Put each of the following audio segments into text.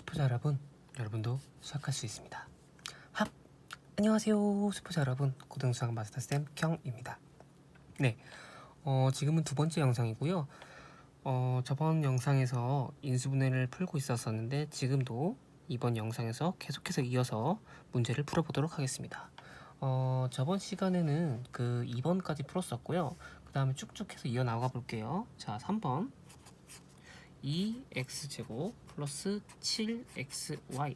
스포자 여러분, 여러분도 시작할 수 있습니다. 합! 안녕하세요, 스포자 여러분. 고등수학 마스터쌤 경입니다. 네, 어, 지금은 두 번째 영상이고요. 어, 저번 영상에서 인수분해를 풀고 있었었는데 지금도 이번 영상에서 계속해서 이어서 문제를 풀어보도록 하겠습니다. 어, 저번 시간에는 그 2번까지 풀었었고요. 그 다음에 쭉쭉 해서 이어나가 볼게요. 자, 3번. 2x제곱 플러스 7xy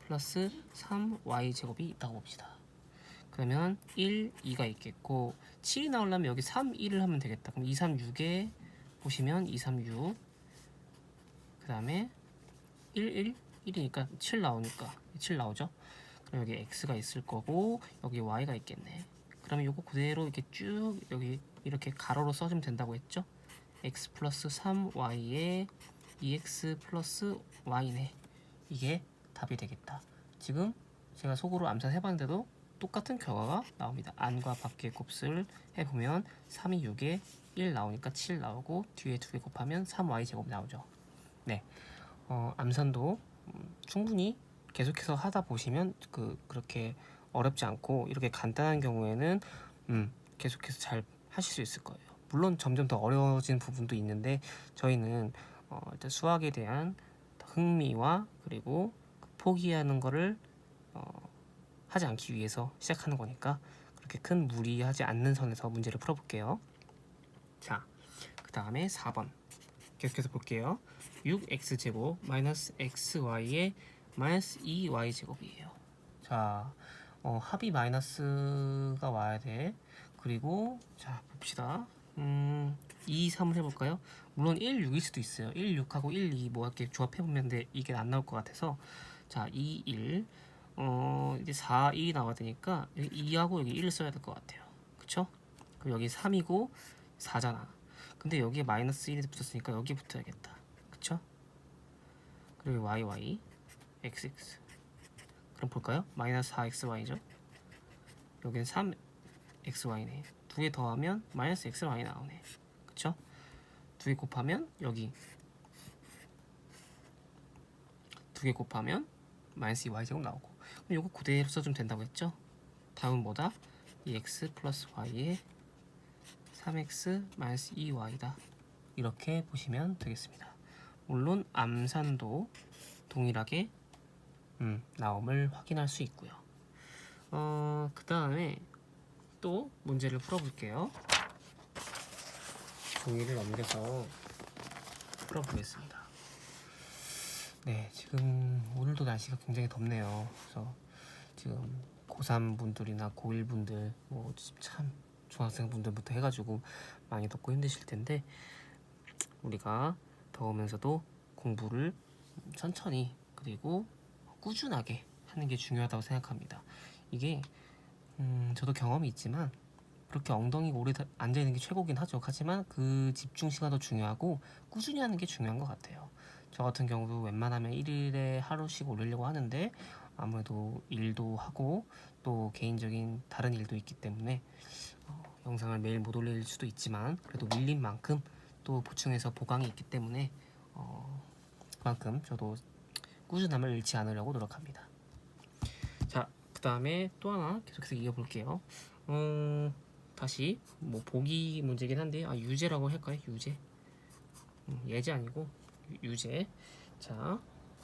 플러스 3y제곱이 있다고 봅시다. 그러면 1, 2가 있겠고 7이 나오려면 여기 3, 1을 하면 되겠다. 그럼 2, 3, 6에 보시면 2, 3, 6. 그 다음에 1, 1, 1이니까 7 나오니까 7 나오죠. 그럼 여기 x가 있을 거고 여기 y가 있겠네. 그러면 요거 그대로 이렇게 쭉 여기 이렇게 가로로 써주면 된다고 했죠. x 플러스 3y에 2x 플러스 y네. 이게 답이 되겠다. 지금 제가 속으로 암산 해봤는데도 똑같은 결과가 나옵니다. 안과 밖의 곱을 해보면 3이 6에 1 나오니까 7 나오고 뒤에 두개 곱하면 3y 제곱 나오죠. 네, 어, 암산도 음, 충분히 계속해서 하다 보시면 그 그렇게 어렵지 않고 이렇게 간단한 경우에는 음, 계속해서 잘 하실 수 있을 거예요. 물론 점점 더 어려워진 부분도 있는데 저희는 어, 일단 수학에 대한 흥미와 그리고 그 포기하는 거를 어, 하지 않기 위해서 시작하는 거니까 그렇게 큰 무리하지 않는 선에서 문제를 풀어볼게요. 자, 그 다음에 4번 계속해서 볼게요. 6x 제곱 마이너스 xy의 마이너스 2y 제곱이에요. 자, 어, 합이 마이너스가 와야 돼. 그리고 자 봅시다. 음, 2, 3을 해볼까요? 물론 1, 6일 수도 있어요. 1, 6하고 1, 2 뭐 이렇게 조합해보면 데 이게 안 나올 것 같아서 자 2, 1 어, 이제 4, 2 나와야 되니까 여기 2하고 여기 1을 써야 될 것 같아요. 그쵸? 그럼 여기 3이고 4잖아. 근데 여기에 마이너스 1이 붙었으니까 여기 붙어야겠다. 그쵸? 그리고 y, y, x, x. 그럼 볼까요? 마이너스 4xy죠? 여기는 3xy네. 두 개 더하면 마이너스 xy 나오네. 그쵸? 두 개 곱하면 여기 두 개 곱하면 마이너스 2y 제곱 나오고 그럼 이거 그대로 써주면 된다고 했죠? 다음은 뭐다? 2x 플러스 y에 3x 마이너스 2y다 이렇게 보시면 되겠습니다 물론 암산도 동일하게 음, 나옴을 확인할 수 있고요 어, 그 다음에 또 문제를 풀어볼게요 종이를 넘겨서 풀어보겠습니다 네, 지금 오늘도 날씨가 굉장히 덥네요. 그래서 지금 고3 분들이나 고1 분들, 뭐 참 중학생 분들부터 해가지고 많이 덥고 힘드실 텐데 우리가 더우면서도 공부를 천천히 그리고 꾸준하게 하는 게 중요하다고 생각합니다. 이게 음, 저도 경험이 있지만 그렇게 엉덩이 오래 다- 앉아 있는 게 최고긴 하죠. 하지만 그 집중 시간도 중요하고 꾸준히 하는 게 중요한 것 같아요. 저 같은 경우도 웬만하면 일일에 하루씩 올리려고 하는데 아무래도 일도 하고 또 개인적인 다른 일도 있기 때문에 어, 영상을 매일 못 올릴 수도 있지만 그래도 밀린 만큼 또 보충해서 보강이 있기 때문에 어, 그만큼 저도 꾸준함을 잃지 않으려고 노력합니다. 자, 그 다음에 또 하나 계속해서 이어볼게요. 어, 다시 뭐 보기 문제긴 한데 아 유제라고 할까요? 유제. 음, 예제 아니고 유- 유제. 자,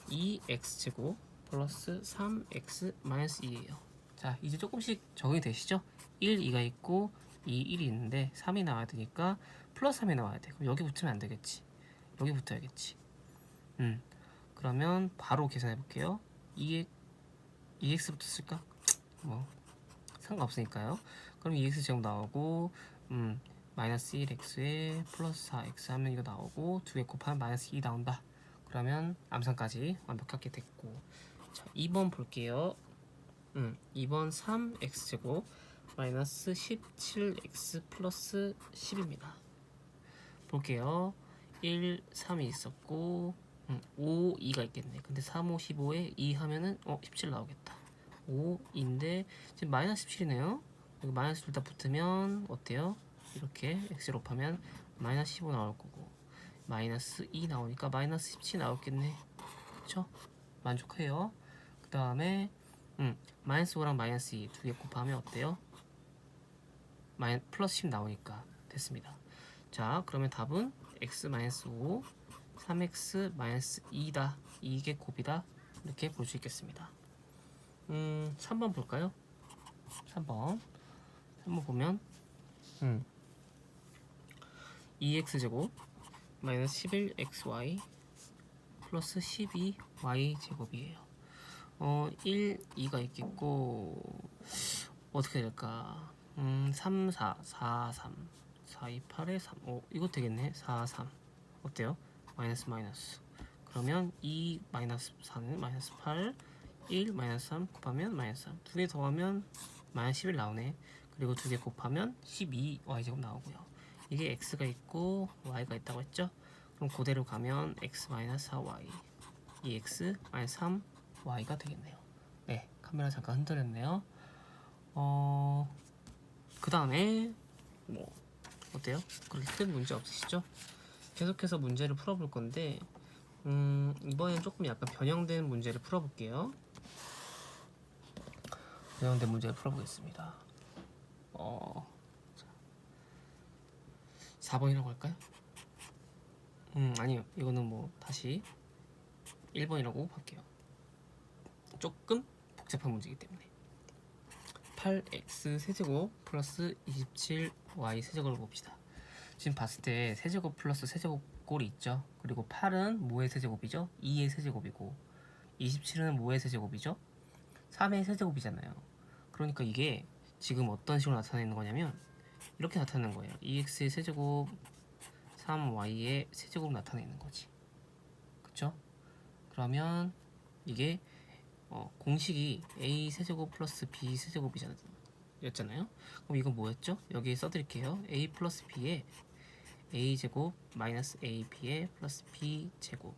2x 제곱 플러스 3x 마이너스 2예요. 자, 이제 조금씩 적응이 되시죠? 1, 2가 있고 2, 1이 있는데 3이 나와야 되니까 플러스 3이 나와야 돼. 그럼 여기 붙으면 안 되겠지. 여기 붙어야겠지. 음. 그러면 바로 계산해 볼게요. 2x 2x 붙었을까? 뭐 상관없으니까요. 그럼 2x 제곱 나오고 음, 마이너스 1x에 플러스 4x 하면 이거 나오고 두 개 곱하면 마이너스 2 나온다. 그러면 암산까지 완벽하게 됐고 자 2번 볼게요. 음, 2번 3x 제곱 마이너스 17x 플러스 10입니다. 볼게요. 1, 3이 있었고 음, 5, 2가 있겠네. 근데 3, 5, 15에 2 하면은 어, 17 나오겠다. 5인데 지금 마이너스 17이네요. 여기 마이너스 둘 다 붙으면 어때요? 이렇게 x를 곱하면 마이너스 15 나올 거고 마이너스 2 나오니까 마이너스 17 나오겠네. 그쵸? 만족해요. 그 다음에 음, 마이너스 5랑 마이너스 2 두 개 곱하면 어때요? 마이 플러스 10 나오니까 됐습니다. 자 그러면 답은 x 마이너스 5 3x 마이너스 2다 이게 곱이다 이렇게 볼 수 있겠습니다. 음 3번 볼까요? 3번 3번 보면 음 2x 제곱 마이너스 11xy 플러스 12y 제곱이에요. 어, 1, 2가 있겠고 어떻게 될까? 음, 3, 4, 4, 3, 4, 2, 8에 3. 어, 이거 되겠네. 4, 3. 어때요? 마이너스 마이너스. 그러면 2 마이너스 4는 마이너스 8, 1 마이너스 3 곱하면 마이너스 3. 두 개 더하면 마이너스 11 나오네. 그리고 두 개 곱하면 12y 제곱 나오고요. 이게 x가 있고 y가 있다고 했죠? 그럼 그대로 가면 x 마이너스 4y 2x 마이너스 3y가 되겠네요. 네, 카메라 잠깐 흔들렸네요. 어, 그 다음에 뭐 어때요? 그렇게 큰 문제 없으시죠? 계속해서 문제를 풀어볼 건데 음, 이번엔 조금 약간 변형된 문제를 풀어볼게요. 변형된 문제를 풀어보겠습니다. 어, 4번이라고 할까요? 음 아니요 이거는 뭐 다시 1번이라고 할게요 조금 복잡한 문제이기 때문에 8x 세제곱 플러스 27y 세제곱을 봅시다 지금 봤을 때 세제곱 플러스 세제곱 꼴이 있죠 그리고 8은 뭐의 세제곱이죠? 2의 세제곱이고 27은 뭐의 세제곱이죠? 3의 세제곱이잖아요 그러니까 이게 지금 어떤 식으로 나타내는 거냐면 이렇게 나타내는 거예요 2x의 세제곱 3y의 세제곱 나타내는 거지. 그쵸? 그러면 이게 어, 공식이 a 세제곱 플러스 b 세제곱이잖아요. 였잖아요. 그럼 이건 뭐였죠? 여기에 써드릴게요. a 플러스 b에 a 제곱 마이너스 ab에 플러스 b 제곱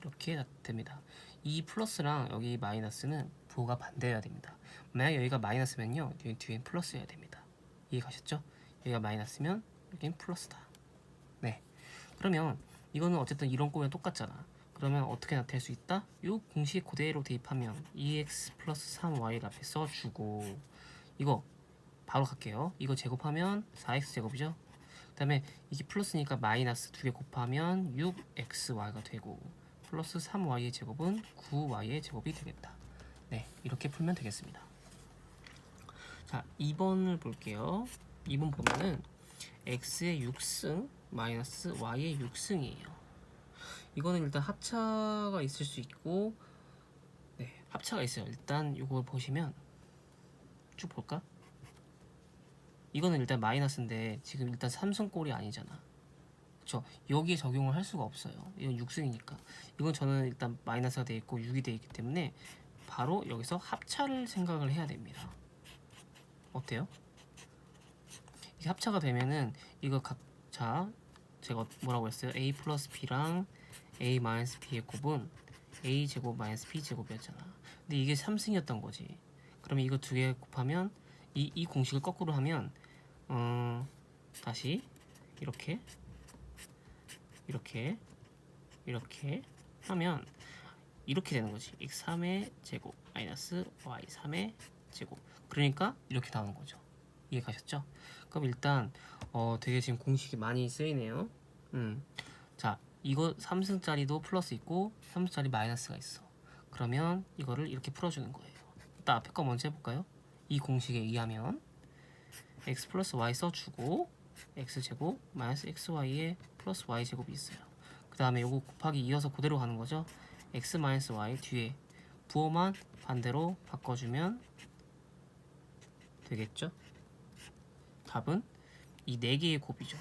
이렇게 됩니다. 이 플러스랑 여기 마이너스는 부호가 반대여야 됩니다. 만약 여기가 마이너스면요, 여기 뒤엔 플러스여야 됩니다. 이해 가셨죠? 여기가 마이너스면 여긴 플러스다. 네. 그러면 이거는 어쨌든 이런 꼬면 똑같잖아. 그러면 어떻게 나타낼 수 있다? 이 공식 그대로 대입하면 2x 플러스 3y를 앞에 써주고 이거 바로 갈게요. 이거 제곱하면 4x 제곱이죠. 그 다음에 이게 플러스니까 마이너스 두 개 곱하면 6xy가 되고 플러스 3y의 제곱은 9y의 제곱이 되겠다. 네, 이렇게 풀면 되겠습니다. 자, 2번을 볼게요. 2번 보면은 x의 6승 마이너스 y의 6승이에요. 이거는 일단 합차가 있을 수 있고 네, 합차가 있어요. 일단 이걸 보시면 쭉 볼까? 이거는 일단 마이너스인데 지금 일단 삼성꼴이 아니잖아. 그쵸? 여기에 적용을 할 수가 없어요. 이건 6승이니까. 이건 저는 일단 마이너스가 돼 있고 6이 돼 있기 때문에 바로 여기서 합차를 생각을 해야 됩니다. 어때요? 이게 합차가 되면은 이거 각 자 제가 뭐라고 했어요? a 플러스 b랑 a 마이너스 b의 곱은 a 제곱 마이너스 b 제곱이었잖아. 근데 이게 3승이었던 거지. 그러면 이거 두 개 곱하면 이, 이 공식을 거꾸로 하면 어, 다시 이렇게 이렇게 이렇게 하면 이렇게 되는 거지. x 3의 제곱 마이너스 y 3의 제곱. 그러니까 이렇게 나오는 거죠. 이해 가셨죠? 그럼 일단 어 되게 지금 공식이 많이 쓰이네요. 음. 자, 이거 3승짜리도 플러스 있고 3승짜리 마이너스가 있어. 그러면 이거를 이렇게 풀어주는 거예요. 일단 앞에 거 먼저 해볼까요? 이 공식에 의하면 x 플러스 y 써주고 x 제곱 마이너스 xy에 플러스 y 제곱이 있어요. 그 다음에 요거 곱하기 이어서 그대로 가는 거죠. x 마이너스 y 뒤에 부호만 반대로 바꿔주면 되겠죠? 답은 이 네 개의 곱이죠.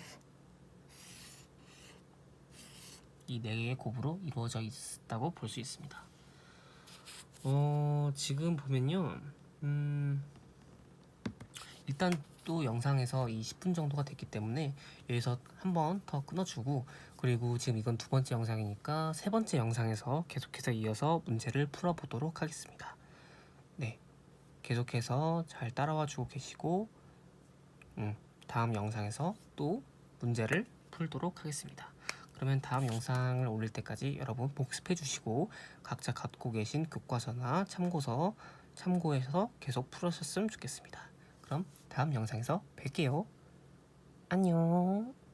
이 네 개의 곱으로 이루어져 있다고 볼 수 있습니다. 어, 지금 보면요. 음, 일단 또 영상에서 이 10분 정도가 됐기 때문에 여기서 한 번 더 끊어주고 그리고 지금 이건 두 번째 영상이니까 세 번째 영상에서 계속해서 이어서 문제를 풀어보도록 하겠습니다. 네, 계속해서 잘 따라와 주고 계시고 음, 다음 영상에서 또 문제를 풀도록 하겠습니다. 그러면 다음 영상을 올릴 때까지 여러분 복습해 주시고 각자 갖고 계신 교과서나 참고서 참고해서 계속 풀으셨으면 좋겠습니다. 그럼 다음 영상에서 뵐게요. 안녕.